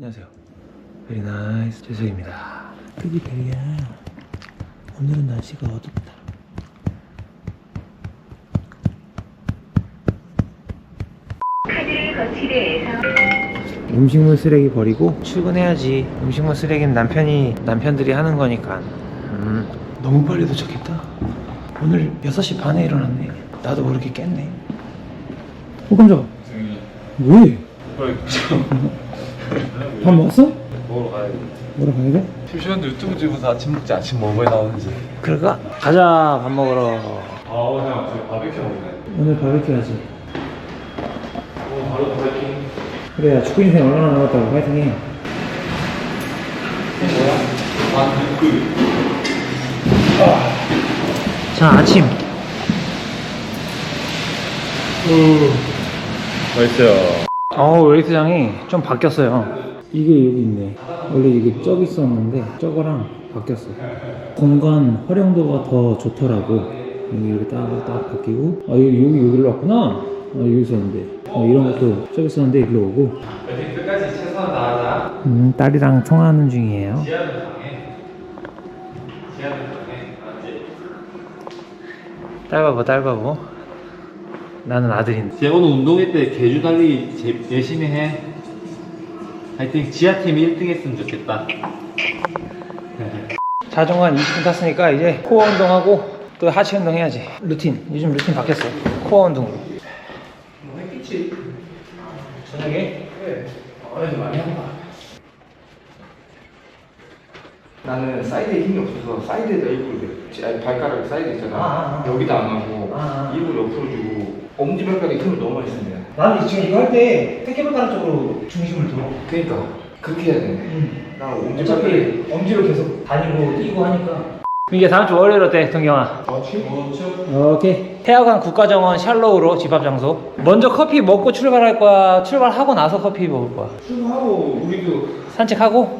안녕하세요. 베리 나이스 재석입니다. 여기 베리야. 오늘은 날씨가 어둡다. 음식물 쓰레기 버리고 출근해야지. 음식물 쓰레기는 남편이 남편들이 하는 거니까. 음. 너무 빨리 도착했다. 오늘 6시 반에 일어났네. 나도 모르게 깼네. 어 깜짝아. 왜? 밥 먹었어? 먹으러 가야 돼. 뭐라 가야 돼? 심심한데 유튜브 찍어서 아침 먹지 아침 뭐 먹어야 나오는지. 그럴까? 가자 밥 먹으러. 아, 형, 저 바베큐 먹네. 오늘 바베큐 하지. 오늘 바로 바베큐. 그래 축구 인생 얼마나 남았다고 파이팅해. 아, 그, 자 아침. 맛있어요. 어 웨이트장이 좀 바뀌었어요. 이게 여기 있네. 원래 이게 저기 있었는데 저거랑 바뀌었어. 공간 활용도가 더 좋더라고. 여기 이렇게 딱, 딱 바뀌고 아 여기 여기 여기로 왔구나. 아 여기 있었는데 어, 이런 것도 저기 있었는데 일로 오고. 끝까지 최선을 다하자. 음 딸이랑 통화하는 중이에요. 지하는 강해. 지하는 강해. 알았지? 딸바보 딸바보. 나는 아들인데. 쟤 오늘 운동회 때 개주 달리기 제- 열심히 해. 하여튼 지하팀이 1등 했으면 좋겠다. 자전거 한 20분 탔으니까 이제 코어 운동하고 또 하체 운동 해야지. 루틴. 요즘 루틴 바뀌었어. 코어 운동으로. 뭐 했겠지. 저녁에? 어제 많이 한다. 나는 사이드에 힘이 없어서 사이드에다 일부러 내- 아니, 발가락 사이드 있잖아 아, 아. 여기다 안 하고 아, 아. 일부러 옆으로 주고 엄지발가락에 힘을 너무 많이 쓰네 나는 지금 이거 할 때 새끼발가락 쪽으로 중심을 둬. 그러니까 그렇게 해야 되네 응. 나 엄지발가락에 어차피 엄지로 계속 다니고 뛰고 하니까. 이게 다음 주 월요일 어때, 동경아? 오케이. 태화강 국가정원 샬로우로 집합 장소. 먼저 커피 먹고 출발할 거야? 출발하고 나서 커피 먹을 거야? 출근하고 우리도 산책하고?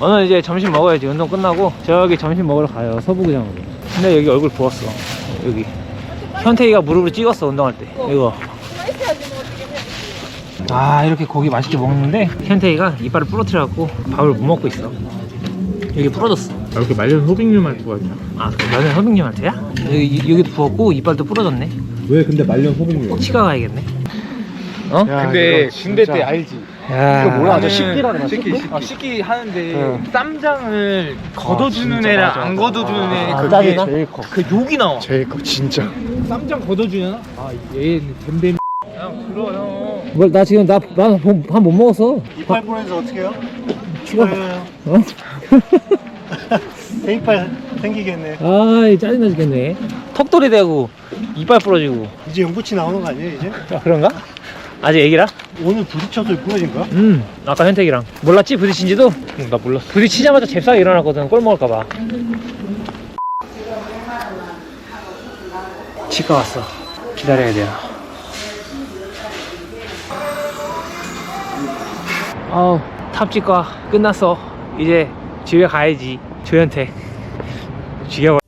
오늘 이제 점심 먹어야지. 운동 끝나고 저기 점심 먹으러 가요. 서부구장으로. 근데 여기 얼굴 부었어. 여기. 현태이가 무릎을 찍었어 운동할 때. 이거. 아 이렇게 고기 맛있게 먹는데 현태이가 이빨을 부러뜨려갖고 밥을 못 먹고 있어. 여기 부러졌어. 이렇게 말년 소빙류 말투가 있냐? 아 나는 허빙님한테야? 여기, 여기도 부었고 이빨도 부러졌네. 왜 근데 말년 소빙류? 치과 가야겠네. 어? 근데 군대 때 알지? 야, 이거 뭐라 하죠? 나는- 식기라 그러나? 식기? 아, 식기 하는데 응. 쌈장을 걷어주는 애랑 안 걷어주는 애 아, 그게 짜증나? 제일 커. 그 욕이 나와. 제일 커 진짜. 쌈장 걷어주냐? 아 얘는 댐댐. 형 그러 형. 뭘, 나 지금 나, 나 밥 못 먹었어. 이빨 보내서 어떻게 해요? 추가. 네. 어? 대이빨 생기겠네. 아, 짜증나 죽겠네. 턱돌이 되고, 이빨 부러지고. 이제 연구치 나오는 거 아니에요, 이제? 아, 그런가? 아직 애기라? 오늘 부딪혀서 부러진 거야? 음, 아까 현택이랑. 몰랐지? 부딪힌지도? 나 몰랐어. 부딪히자마자 잽싸게 일어났거든. 꼴 먹을까봐. 치과 왔어. 기다려야 돼요. 아우, 탑치과 끝났어. 이제 집에 가야지. 조현택. 죽여버려.